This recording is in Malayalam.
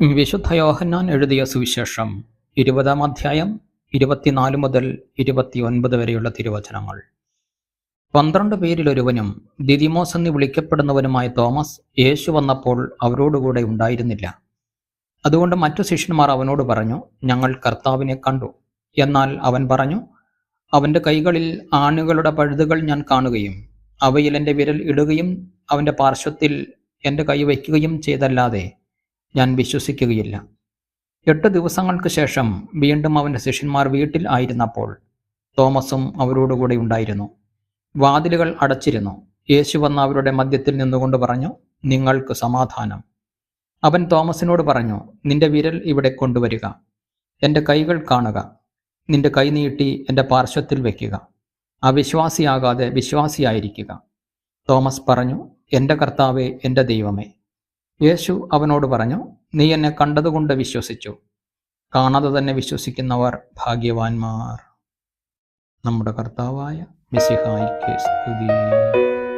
വിശുദ്ധ യോഹന്നാൻ എഴുതിയ സുവിശേഷം ഇരുപതാം അധ്യായം ഇരുപത്തിനാല് മുതൽ ഇരുപത്തിയൊൻപത് വരെയുള്ള തിരുവചനങ്ങൾ. പന്ത്രണ്ട് പേരിലൊരുവനും ദിദിമോസ് എന്ന് വിളിക്കപ്പെടുന്നവനുമായ തോമസ് യേശു വന്നപ്പോൾ അവരോടുകൂടെ ഉണ്ടായിരുന്നില്ല. അതുകൊണ്ട് മറ്റു ശിഷ്യന്മാർ അവനോട് പറഞ്ഞു ഞങ്ങൾ കർത്താവിനെ കണ്ടു. എന്നാൽ അവൻ പറഞ്ഞു അവന്റെ കൈകളിൽ ആണുകളുടെ പഴുതുകൾ ഞാൻ കാണുകയും അവയിൽ എന്റെ വിരൽ ഇടുകയും അവന്റെ പാർശ്വത്തിൽ എന്റെ കൈ വയ്ക്കുകയും ചെയ്തല്ലാതെ ഞാൻ വിശ്വസിക്കുകയില്ല. എട്ട് ദിവസങ്ങൾക്ക് ശേഷം വീണ്ടും അവന്റെ ശിഷ്യന്മാർ വീട്ടിൽ ആയിരുന്നപ്പോൾ തോമസും അവരോടുകൂടെ ഉണ്ടായിരുന്നു. വാതിലുകൾ അടച്ചിരുന്നു. യേശു വന്ന അവരുടെ മധ്യത്തിൽ നിന്നുകൊണ്ട് പറഞ്ഞു നിങ്ങൾക്ക് സമാധാനം. അവൻ തോമസിനോട് പറഞ്ഞു നിന്റെ വിരൽ ഇവിടെ കൊണ്ടുവരിക. എന്റെ കൈകൾ കാണുക. നിന്റെ കൈ നീട്ടി എന്റെ പാർശ്വത്തിൽ വയ്ക്കുക അവിശ്വാസിയാകാതെ വിശ്വാസിയായിരിക്കുക. തോമസ് പറഞ്ഞു എന്റെ കർത്താവേ എന്റെ ദൈവമേ യേശു അവനോട് പറഞ്ഞു നീ എന്നെ കണ്ടതുകൊണ്ട് വിശ്വസിച്ചു. കാണാതെ തന്നെ വിശ്വസിക്കുന്നവർ ഭാഗ്യവാന്മാർ. നമ്മുടെ കർത്താവായ മിസിഹായിക്ക് സ്തുതി.